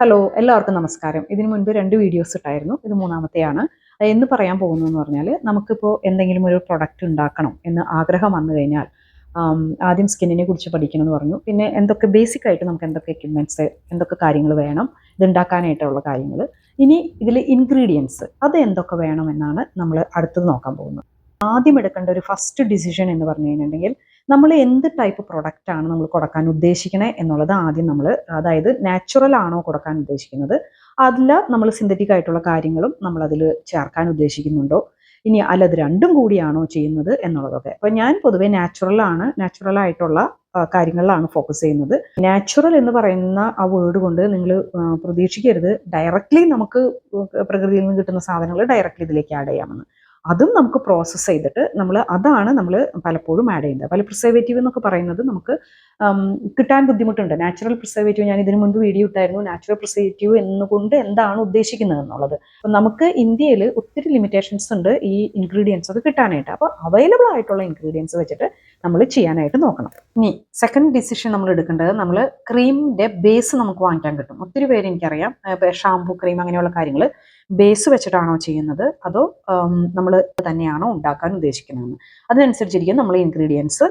Hello എല്ലാവർക്കും നമസ്കാരം. ഇതിനു മുൻപ് രണ്ട് വീഡിയോസ് ഇട്ടായിരുന്നു. ഇത് മൂന്നാമത്തെയാണ്. എന്ന് പറയാൻ പോകുന്നതെന്ന് പറഞ്ഞാൽ നമുക്കിപ്പോൾ എന്തെങ്കിലും ഒരു പ്രൊഡക്റ്റ് ഉണ്ടാക്കണം എന്ന് ആഗ്രഹം വന്നു കഴിഞ്ഞാൽ ആദ്യം സ്കിന്നിനെ കുറിച്ച് പഠിക്കണം എന്ന് പറഞ്ഞു. പിന്നെ എന്തൊക്കെ ബേസിക് ആയിട്ട് നമുക്ക് എന്തൊക്കെ എക്യുപ്മെന്റ്സ് എന്തൊക്കെ കാര്യങ്ങൾ വേണം ഇത് ഉണ്ടാക്കാനായിട്ടുള്ള കാര്യങ്ങൾ ഇനി ഇതിൽ ഇൻഗ്രീഡിയൻസ് അത് എന്തൊക്കെ വേണമെന്നാണ് നമ്മൾ അടുത്തത് നോക്കാൻ പോകുന്നത്. ആദ്യം എടുക്കേണ്ട ഒരു ഫസ്റ്റ് ഡിസിഷൻ എന്ന് പറഞ്ഞു കഴിഞ്ഞിട്ടുണ്ടെങ്കിൽ നമ്മൾ എന്ത് ടൈപ്പ് പ്രൊഡക്റ്റ് ആണ് നമ്മൾ കൊടുക്കാൻ ഉദ്ദേശിക്കണേ എന്നുള്ളത് ആദ്യം നമ്മൾ അതായത് നാച്ചുറൽ ആണോ കൊടുക്കാൻ ഉദ്ദേശിക്കുന്നത് അതിൽ നമ്മൾ സിന്തറ്റിക് ആയിട്ടുള്ള കാര്യങ്ങളും നമ്മൾ അതിൽ ചേർക്കാൻ ഉദ്ദേശിക്കുന്നുണ്ടോ ഇനി അല്ല അത് രണ്ടും കൂടിയാണോ ചെയ്യുന്നത് എന്നുള്ളതൊക്കെ. അപ്പോൾ ഞാൻ പൊതുവേ നാച്ചുറൽ ആണ് നാച്ചുറൽ ആയിട്ടുള്ള കാര്യങ്ങളിലാണ് ഫോക്കസ് ചെയ്യുന്നത്. നാച്ചുറൽ എന്ന് പറയുന്ന ആ വേർഡ് കൊണ്ട് നിങ്ങൾ പ്രതീക്ഷിക്കരുത്. ഡയറക്റ്റ്ലി നമുക്ക് പ്രകൃതിയിൽ നിന്ന് കിട്ടുന്ന സാധനങ്ങൾ ഡയറക്റ്റ്ലി ഇതിലേക്ക് ആഡ് ചെയ്യാമെന്ന്. അതും നമുക്ക് പ്രോസസ്സ് ചെയ്തിട്ട് നമ്മൾ അതാണ് നമ്മൾ പലപ്പോഴും ആഡ് ചെയ്യുന്നത്. പല പ്രിസർവേറ്റീവ് എന്നൊക്കെ പറയുന്നത് നമുക്ക് കിട്ടാൻ ബുദ്ധിമുട്ടുണ്ട്. നാച്ചുറൽ പ്രിസർവേറ്റീവ് ഞാൻ ഇതിനു മുൻപ് വീഡിയോ ഇട്ടായിരുന്നു. നാച്ചുറൽ പ്രിസർവേറ്റീവ് എന്നുകൊണ്ട് എന്താണ് ഉദ്ദേശിക്കുന്നത് എന്നുള്ളത്. അപ്പം നമുക്ക് ഇന്ത്യയിൽ ഒത്തിരി ലിമിറ്റേഷൻസ് ഉണ്ട് ഈ ഇൻഗ്രീഡിയൻസ് ഒക്കെ കിട്ടാനായിട്ട്. അപ്പോൾ അവൈലബിൾ ആയിട്ടുള്ള ഇൻഗ്രീഡിയൻസ് വെച്ചിട്ട് നമ്മൾ ചെയ്യാനായിട്ട് നോക്കണം. ഇനി സെക്കൻഡ് ഡിസിഷൻ നമ്മൾ എടുക്കേണ്ടത് നമ്മൾ ക്രീമിന്റെ ബേസ് നമുക്ക് വാങ്ങിക്കാൻ കിട്ടും. ഒത്തിരി പേര് എനിക്കറിയാം ഷാംപൂ ക്രീം അങ്ങനെയുള്ള കാര്യങ്ങൾ ബേസ് വെച്ചിട്ടാണോ ചെയ്യുന്നത്? അതോ നമ്മൾ തന്നെയാണോ ഉണ്ടാക്കാൻ ഉദ്ദേശിക്കുന്നത്? അതിനനുസരിച്ചിരിക്കും നമ്മൾ ഇൻഗ്രീഡിയൻസ്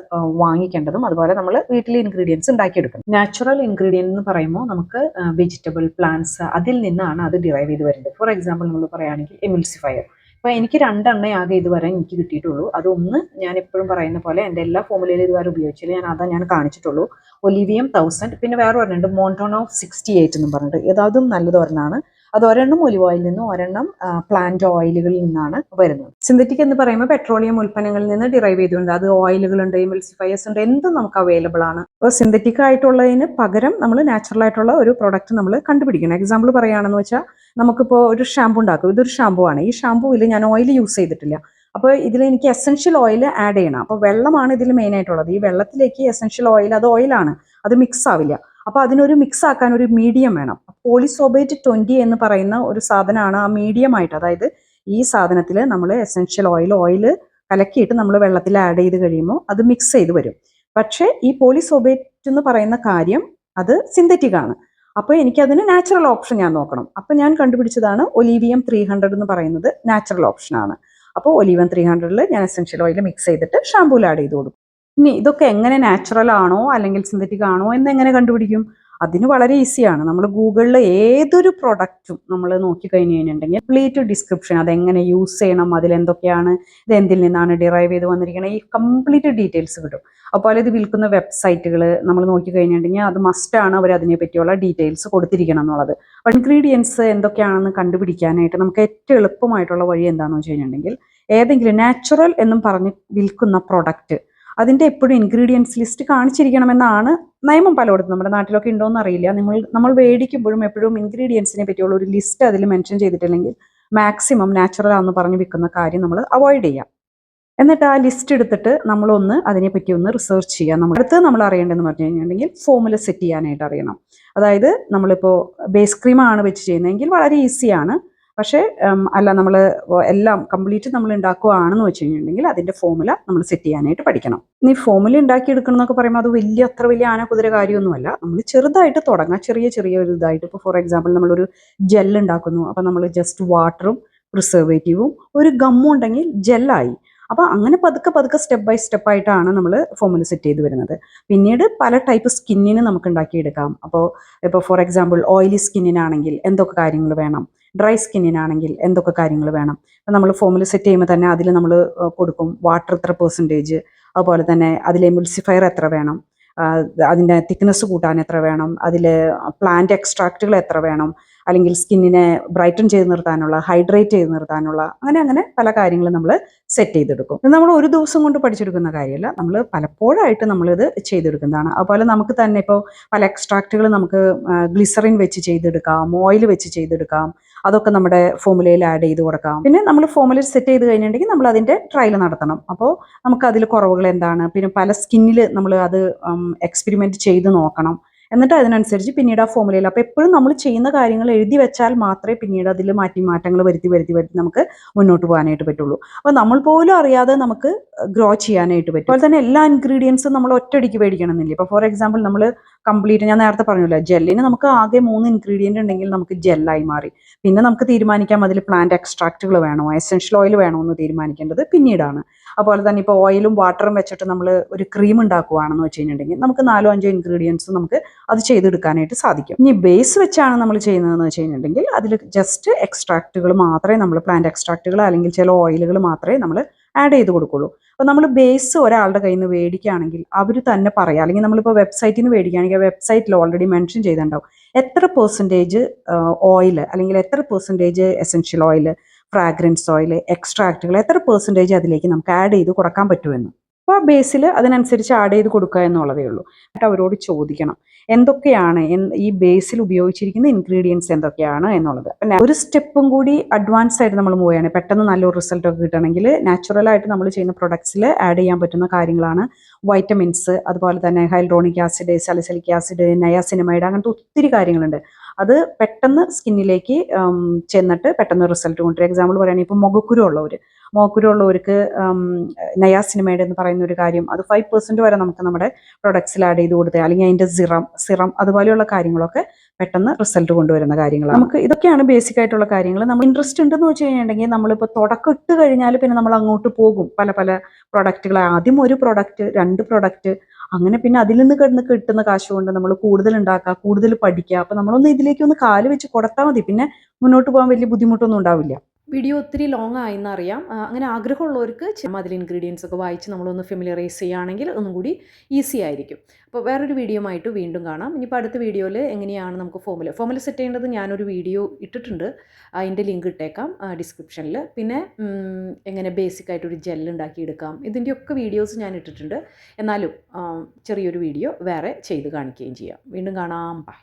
വാങ്ങിക്കേണ്ടതും അതുപോലെ നമ്മൾ വീട്ടിലെ ഇൻഗ്രീഡിയൻസ് ഉണ്ടാക്കിയെടുക്കണം. നാച്ചുറൽ ഇൻഗ്രീഡിയന്റ് എന്ന് പറയുമ്പോൾ നമുക്ക് വെജിറ്റബിൾ പ്ലാന്റ്സ് അതിൽ നിന്നാണ് അത് ഡിറൈവ് ചെയ്ത് വരുന്നത്. ഫോർ എക്സാമ്പിൾ നമ്മൾ പറയുകയാണെങ്കിൽ എമിൽസിഫയർ അപ്പോൾ എനിക്ക് രണ്ടെണ്ണേ ആകെ ഇതുവരെ എനിക്ക് കിട്ടിയിട്ടുള്ളൂ. അതൊന്ന് ഞാൻ എപ്പോഴും പറയുന്ന പോലെ എന്റെ എല്ലാ ഫോമുലയിലും ഇതുവരെ ഉപയോഗിച്ചില്ല. ഞാൻ അതാ ഞാൻ കാണിച്ചിട്ടുള്ളൂ. ഒലിവിയം തൗസൻഡ് പിന്നെ വേറെ പറഞ്ഞിട്ടുണ്ട് മോണ്ടോൺ ഓഫ് സിക്സ്റ്റി എയ്റ്റ് എന്നും പറഞ്ഞിട്ട്. ഏതാതും നല്ലത് ഒരെണ്ണമാണ് അത് ഒരെണ്ണം ഒലിവ് ഓയിൽ നിന്നും ഒരെണ്ണം പ്ലാന്റ് ഓയിലുകളിൽ നിന്നാണ് വരുന്നത്. സിന്തറ്റിക് എന്ന് പറയുമ്പോൾ പെട്രോളിയം ഉൽപ്പന്നങ്ങളിൽ നിന്ന് ഡിറൈവ് ചെയ്തുകൊണ്ട് അത് ഓയിലുകളുണ്ട് എമിൽസിഫയേഴ്സ് ഉണ്ട് എന്തും നമുക്ക് അവൈലബിൾ ആണ്. അപ്പോൾ സിന്തറ്റിക് ആയിട്ടുള്ളതിന് പകരം നമ്മൾ നാച്ചുറൽ ആയിട്ടുള്ള ഒരു പ്രൊഡക്റ്റ് നമ്മൾ കണ്ടുപിടിക്കണം. എക്സാമ്പിൾ പറയുകയാണെന്ന് വെച്ചാൽ നമുക്കിപ്പോൾ ഒരു ഷാമ്പു ഉണ്ടാക്കും. ഇതൊരു ഷാമ്പു ആണ്. ഈ ഷാമ്പുവിൽ ഞാൻ ഓയിൽ യൂസ് ചെയ്തിട്ടില്ല. അപ്പോൾ ഇതിൽ എനിക്ക് എസെൻഷ്യൽ ഓയിൽ ആഡ് ചെയ്യണം. അപ്പോൾ വെള്ളമാണ് ഇതിൽ മെയിൻ ആയിട്ടുള്ളത്. ഈ വെള്ളത്തിലേക്ക് എസെൻഷ്യൽ ഓയിൽ അത് ഓയിലാണ് അത് മിക്സ് ആവില്ല. അപ്പോൾ അതിനൊരു മിക്സ് ആക്കാൻ ഒരു മീഡിയം വേണം. പോളിസോബേറ്റ് ട്വന്റി എന്ന് പറയുന്ന ഒരു സാധനമാണ് ആ മീഡിയം ആയിട്ട്. അതായത് ഈ സാധനത്തിൽ നമ്മൾ എസെൻഷ്യൽ ഓയിൽ ഓയിൽ കലക്കിയിട്ട് നമ്മൾ വെള്ളത്തിൽ ആഡ് ചെയ്ത് കഴിയുമ്പോൾ അത് മിക്സ് ചെയ്ത് വരും. പക്ഷേ ഈ പോളിസോബേറ്റ് എന്ന് പറയുന്ന കാര്യം അത് സിന്തറ്റിക് ആണ്. അപ്പോൾ എനിക്കതിന് നാച്ചുറൽ ഓപ്ഷൻ ഞാൻ നോക്കണം. അപ്പോൾ ഞാൻ കണ്ടുപിടിച്ചതാണ് ഒലീവിയം ത്രീ ഹൺഡ്രഡ് എന്ന് പറയുന്നത് നാച്ചുറൽ ഓപ്ഷനാണ് അപ്പോൾ ഒലീവിയം ത്രീ ഹൺഡ്രഡിൽ ഞാൻ എസെൻഷ്യൽ ഓയിൽ മിക്സ് ചെയ്തിട്ട് ഷാംപൂൽ ആഡ് ചെയ്ത് കൊടുക്കും. ഇനി ഇതൊക്കെ എങ്ങനെ നാച്ചുറൽ ആണോ അല്ലെങ്കിൽ സിന്തറ്റിക് ആണോ എന്ന് എങ്ങനെ കണ്ടുപിടിക്കും? അതിന് വളരെ ഈസിയാണ് നമ്മൾ ഗൂഗിളിൽ ഏതൊരു പ്രൊഡക്റ്റും നമ്മൾ നോക്കി കഴിഞ്ഞ് കഴിഞ്ഞിട്ടുണ്ടെങ്കിൽ കംപ്ലീറ്റ് ഡിസ്ക്രിപ്ഷൻ അതെങ്ങനെ യൂസ് ചെയ്യണം അതിലെന്തൊക്കെയാണ് ഇത് എന്തിൽ നിന്നാണ് ഡിറൈവ് ചെയ്ത് വന്നിരിക്കുന്നത് ഈ കംപ്ലീറ്റ് ഡീറ്റെയിൽസ് കിട്ടും. അപ്പോൾ ഇത് വിൽക്കുന്ന വെബ്സൈറ്റുകൾ നമ്മൾ നോക്കി കഴിഞ്ഞിട്ടുണ്ടെങ്കിൽ അത് മസ്റ്റാണ് അവർ അതിനെ പറ്റിയുള്ള ഡീറ്റെയിൽസ് കൊടുത്തിരിക്കണം എന്നുള്ളത്. അപ്പോൾ ഇൻഗ്രീഡിയൻസ് എന്തൊക്കെയാണെന്ന് കണ്ടുപിടിക്കാനായിട്ട് നമുക്ക് ഏറ്റവും എളുപ്പമായിട്ടുള്ള വഴി എന്താണെന്ന് വെച്ച് കഴിഞ്ഞിട്ടുണ്ടെങ്കിൽ ഏതെങ്കിലും നാച്ചുറൽ എന്നും പറഞ്ഞ് വിൽക്കുന്ന പ്രൊഡക്റ്റ് അതിന്റെ എപ്പോഴും ഇൻഗ്രീഡിയൻസ് ലിസ്റ്റ് കാണിച്ചിരിക്കണമെന്നാണ് നിയമം പലയിടത്തും. നമ്മുടെ നാട്ടിലൊക്കെ ഉണ്ടോയെന്ന് അറിയില്ല. നിങ്ങൾ നമ്മൾ മേടിക്കുമ്പോഴും എപ്പോഴും ഇൻഗ്രീഡിയൻസിനെ പറ്റിയുള്ള ഒരു ലിസ്റ്റ് അതിൽ മെൻഷൻ ചെയ്തിട്ടില്ലെങ്കിൽ മാക്സിമം നാച്ചുറൽ ആണെന്ന് പറഞ്ഞ് വിൽക്കുന്ന കാര്യം നമ്മൾ അവോയ്ഡ് ചെയ്യാം. എന്നിട്ട് ആ ലിസ്റ്റ് എടുത്തിട്ട് നമ്മളൊന്ന് അതിനെപ്പറ്റി ഒന്ന് റിസർച്ച് ചെയ്യാം. നമ്മൾ അടുത്ത് നമ്മൾ അറിയേണ്ടതെന്ന് പറഞ്ഞു കഴിഞ്ഞിട്ടുണ്ടെങ്കിൽ ഫോമുല സെറ്റ് ചെയ്യാനായിട്ട് അറിയണം. അതായത് നമ്മളിപ്പോൾ ബേസ് ക്രീമാണ് വെച്ച് ചെയ്യുന്നതെങ്കിൽ വളരെ ഈസിയാണ് പക്ഷേ അല്ല നമ്മൾ എല്ലാം കംപ്ലീറ്റ് നമ്മൾ ഉണ്ടാക്കുകയാണെന്ന് വെച്ച് കഴിഞ്ഞിട്ടുണ്ടെങ്കിൽ അതിന്റെ ഫോമുല നമ്മൾ സെറ്റ് ചെയ്യാനായിട്ട് പഠിക്കണം. ഇനി ഫോമുല ഉണ്ടാക്കിയെടുക്കണം എന്നൊക്കെ പറയുമ്പോൾ അത് വലിയ അത്ര വലിയ ആന കുതിര കാര്യമൊന്നുമല്ല. നമ്മൾ ചെറുതായിട്ട് തുടങ്ങാം. ചെറിയ ചെറിയ ഒരു ഇതായിട്ട്. ഇപ്പോൾ ഫോർ എക്സാമ്പിൾ നമ്മളൊരു ജെൽ ഉണ്ടാക്കുന്നു. അപ്പോൾ നമ്മൾ ജസ്റ്റ് വാട്ടറും പ്രിസർവേറ്റീവും ഒരു ഗമ്മുണ്ടെങ്കിൽ ജെല്ലായി അപ്പോൾ അങ്ങനെ പതുക്കെ പതുക്കെ സ്റ്റെപ്പ് ബൈ സ്റ്റെപ്പ് ആയിട്ടാണ് നമ്മൾ ഫോമുല സെറ്റ് ചെയ്ത് വരുന്നത്. പിന്നീട് പല ടൈപ്പ് സ്കിന്നിന് നമുക്ക് ഉണ്ടാക്കിയെടുക്കാം. അപ്പോൾ ഇപ്പോൾ ഫോർ എക്സാമ്പിൾ ഓയിലി സ്കിന്നിനാണെങ്കിൽ എന്തൊക്കെ കാര്യങ്ങൾ വേണം? ഡ്രൈ സ്കിന്നിനാണെങ്കിൽ എന്തൊക്കെ കാര്യങ്ങൾ വേണം? നമ്മൾ ഫോമുല സെറ്റ് ചെയ്യുമ്പോൾ തന്നെ അതിൽ നമ്മൾ കൊടുക്കും. വാട്ടർ എത്ര പെർസെന്റേജ് അതുപോലെ തന്നെ അതിലെ എമുൾസിഫയർ എത്ര വേണം? അതിന്റെ തിക്നെസ് കൂട്ടാൻ എത്ര വേണം? അതിൽ പ്ലാന്റ് എക്സ്ട്രാക്റ്റുകൾ എത്ര വേണം? അല്ലെങ്കിൽ സ്കിന്നിനെ ബ്രൈറ്റൺ ചെയ്ത് നിർത്താനുള്ള ഹൈഡ്രേറ്റ് ചെയ്ത് നിർത്താനുള്ള അങ്ങനെ അങ്ങനെ പല കാര്യങ്ങളും നമ്മൾ സെറ്റ് ചെയ്തെടുക്കും. നമ്മൾ ഒരു ദിവസം കൊണ്ട് പഠിച്ചെടുക്കുന്ന കാര്യമല്ല. നമ്മൾ പലപ്പോഴായിട്ട് നമ്മളിത് ചെയ്തെടുക്കുന്നതാണ്. അതുപോലെ നമുക്ക് തന്നെ ഇപ്പോൾ പല എക്സ്ട്രാക്റ്റുകൾ നമുക്ക് ഗ്ലിസറിൻ വെച്ച് ചെയ്തെടുക്കാം ഓയിൽ വെച്ച് ചെയ്തെടുക്കാം. അതൊക്കെ നമ്മുടെ ഫോമുലയിൽ ആഡ് ചെയ്ത് കൊടുക്കാം. പിന്നെ നമ്മൾ ഫോമുല സെറ്റ് ചെയ്ത് കഴിഞ്ഞിട്ടുണ്ടെങ്കിൽ നമ്മൾ അതിന്റെ ട്രയൽ നടത്തണം. അപ്പോൾ നമുക്ക് അതിൽ കുറവുകൾ എന്താണ്? പിന്നെ പല സ്കിന്നിൽ നമ്മൾ അത് എക്സ്പെരിമെന്റ് ചെയ്ത് നോക്കണം. എന്നിട്ട് അതിനനുസരിച്ച് പിന്നീട് ആ ഫോമുലയിൽ അപ്പോൾ എപ്പോഴും നമ്മൾ ചെയ്യുന്ന കാര്യങ്ങൾ എഴുതി വെച്ചാൽ മാത്രമേ പിന്നീട് അതിൽ മാറ്റി മാറ്റങ്ങൾ വരുത്തി വരുത്തി വരുത്തി നമുക്ക് മുന്നോട്ട് പോകാനായിട്ട് പറ്റുള്ളൂ. അപ്പോൾ നമ്മൾ പോലും അറിയാതെ നമുക്ക് ഗ്രോ ചെയ്യാനായിട്ട് പറ്റും. അതുപോലെ തന്നെ എല്ലാ ഇൻഗ്രീഡിയൻസും നമ്മൾ ഒറ്റയടിക്ക് മേടിക്കണമെന്നില്ല. ഇപ്പോൾ ഫോർ എക്സാമ്പിൾ നമ്മൾ കംപ്ലീറ്റ് ഞാൻ നേരത്തെ പറഞ്ഞില്ല ജെല്ലിന് നമുക്ക് ആകെ മൂന്ന് ഇൻഗ്രീഡിയന്റ് ഉണ്ടെങ്കിൽ നമുക്ക് ജെല്ലായി മാറി. പിന്നെ നമുക്ക് തീരുമാനിക്കാം അതിൽ പ്ലാന്റ് എക്സ്ട്രാക്റ്റുകൾ വേണോ എസെൻഷ്യൽ ഓയിൽ വേണോ എന്ന് തീരുമാനിക്കേണ്ടത് പിന്നീടാണ്. അതുപോലെ തന്നെ ഇപ്പോൾ ഓയിലും വാട്ടറും വെച്ചിട്ട് നമ്മൾ ഒരു ക്രീം ഉണ്ടാക്കുകയാണെന്ന് വെച്ച് കഴിഞ്ഞിട്ടുണ്ടെങ്കിൽ നമുക്ക് നാലോ അഞ്ചോ ഇൻഗ്രീഡിയൻസ് നമുക്ക് അത് ചെയ്തെടുക്കാനായിട്ട് സാധിക്കും. ഇനി ബേസ് വെച്ചാണ് നമ്മൾ ചെയ്യുന്നതെന്ന് വെച്ച് കഴിഞ്ഞിട്ടുണ്ടെങ്കിൽ അതിൽ ജസ്റ്റ് എക്സ്ട്രാക്റ്റുകൾ മാത്രമേ നമ്മൾ പ്ലാന്റ് എക്സ്ട്രാക്റ്റുകൾ അല്ലെങ്കിൽ ചില ഓയിലുകൾ മാത്രമേ നമ്മൾ ആഡ് ചെയ്ത് കൊടുക്കുള്ളൂ. അപ്പോൾ നമ്മൾ ബേസ് ഒരാളുടെ കയ്യിൽ നിന്ന് മേടിക്കുകയാണെങ്കിൽ അവർ തന്നെ പറയാം. അല്ലെങ്കിൽ നമ്മളിപ്പോൾ വെബ്സൈറ്റിൽ നിന്ന് മേടിക്കുകയാണെങ്കിൽ വെബ്സൈറ്റിൽ ഓൾറെഡി മെൻഷൻ ചെയ്തിട്ടുണ്ടാവും. എത്ര പെർസെന്റേജ് ഓയിൽ അല്ലെങ്കിൽ എത്ര percentage essential oil fragrance oil എക്സ്ട്രാക്റ്റുകൾ എത്ര പെർസെന്റേജ് അതിലേക്ക് നമുക്ക് ആഡ് ചെയ്ത് കുറയ്ക്കാൻ പറ്റുമെന്ന്. അപ്പോൾ ആ ബേസിൽ അതിനനുസരിച്ച് ആഡ് ചെയ്ത് കൊടുക്കുക എന്നുള്ളതേ ഉള്ളൂ. എന്നിട്ട് അവരോട് ചോദിക്കണം എന്തൊക്കെയാണ് ഈ ബേസിൽ ഉപയോഗിച്ചിരിക്കുന്ന ഇൻഗ്രീഡിയൻസ് എന്തൊക്കെയാണ് എന്നുള്ളത്. പിന്നെ ഒരു സ്റ്റെപ്പും കൂടി അഡ്വാൻസ് ആയിട്ട് നമ്മൾ മൂവ് ചെയ്യണം. പെട്ടെന്ന് നല്ലൊരു റിസൾട്ട് ഒക്കെ കിട്ടണമെങ്കിൽ നാച്ചുറലായിട്ട് നമ്മൾ ചെയ്യുന്ന പ്രൊഡക്ട്സിൽ ആഡ് ചെയ്യാൻ പറ്റുന്ന കാര്യങ്ങളാണ് വൈറ്റമിൻസ് അതുപോലെ തന്നെ hyaluronic acid salicylic acid niacinamide അങ്ങനത്തെ ഒത്തിരി കാര്യങ്ങളുണ്ട്. അത് പെട്ടെന്ന് സ്കിന്നിലേക്ക് ചെന്നിട്ട് പെട്ടെന്ന് റിസൾട്ട് കൊണ്ടുവരും. എക്സാമ്പിൾ പറയുകയാണെങ്കിൽ ഇപ്പോൾ മുഖക്കുരു ഉള്ളവർ മുഖക്കുരു ഉള്ളവർക്ക് നയാസിനിമൈഡ് എന്ന് പറയുന്ന ഒരു കാര്യം അത് ഫൈവ് പെർസെന്റ് വരെ നമുക്ക് നമ്മുടെ പ്രൊഡക്ട്സിൽ ആഡ് ചെയ്ത് കൊടുത്തേ അല്ലെങ്കിൽ അതിന്റെ സിറം സിറം അതുപോലെയുള്ള കാര്യങ്ങളൊക്കെ പെട്ടെന്ന് റിസൾട്ട് കൊണ്ടുവരുന്ന കാര്യങ്ങളാണ്. നമുക്ക് ഇതൊക്കെയാണ് ബേസിക് ആയിട്ടുള്ള കാര്യങ്ങൾ. നമ്മൾ ഇൻട്രസ്റ്റ് ഉണ്ടെന്ന് വെച്ച് കഴിഞ്ഞിട്ടുണ്ടെങ്കിൽ നമ്മളിപ്പോൾ തുടക്കം ഇട്ട് കഴിഞ്ഞാൽ പിന്നെ നമ്മൾ അങ്ങോട്ട് പോകും. പല പല പ്രൊഡക്റ്റുകൾ ആദ്യം ഒരു പ്രൊഡക്റ്റ് രണ്ട് പ്രൊഡക്റ്റ് അങ്ങനെ പിന്നെ അതിൽ നിന്ന് കിടന്ന് കിട്ടുന്ന കാശ് കൊണ്ട് നമ്മൾ കൂടുതൽ ഉണ്ടാക്കുക കൂടുതൽ പഠിക്കുക. അപ്പം നമ്മളൊന്ന് ഇതിലേക്ക് ഒന്ന് കാൽ വെച്ച് കൊടുത്താൽ മതി. പിന്നെ മുന്നോട്ട് പോകാൻ വലിയ ബുദ്ധിമുട്ടൊന്നും ഉണ്ടാവില്ല. വീഡിയോ ഒത്തിരി ലോങ് ആയെന്ന് അറിയാം. അങ്ങനെ ആഗ്രഹമുള്ളവർക്ക് അതിൽ ഇൻഗ്രീഡിയൻസ് ഒക്കെ വായിച്ച് നമ്മളൊന്ന് ഫെമിലറൈസ് ചെയ്യുകയാണെങ്കിൽ ഒന്നും കൂടി ഈസി ആയിരിക്കും. അപ്പോൾ വേറൊരു വീഡിയോ ആയിട്ട് വീണ്ടും കാണാം. ഇനിയിപ്പോൾ അടുത്ത വീഡിയോയിൽ എങ്ങനെയാണ് നമുക്ക് ഫോമുല ഫോമുല സെറ്റ് ചെയ്യേണ്ടത് ഞാനൊരു വീഡിയോ ഇട്ടിട്ടുണ്ട്. അതിന്റെ ലിങ്ക് ഇട്ടേക്കാം ഡിസ്ക്രിപ്ഷനിൽ പിന്നെ എങ്ങനെ ബേസിക് ആയിട്ടൊരു ജെൽ ഉണ്ടാക്കിയെടുക്കാം. ഇതിന്റെയൊക്കെ വീഡിയോസ് ഞാൻ ഇട്ടിട്ടുണ്ട്. എന്നാലും ചെറിയൊരു വീഡിയോ വേറെ ചെയ്ത് കാണിക്കുകയും ചെയ്യാം. വീണ്ടും കാണാം. ബൈ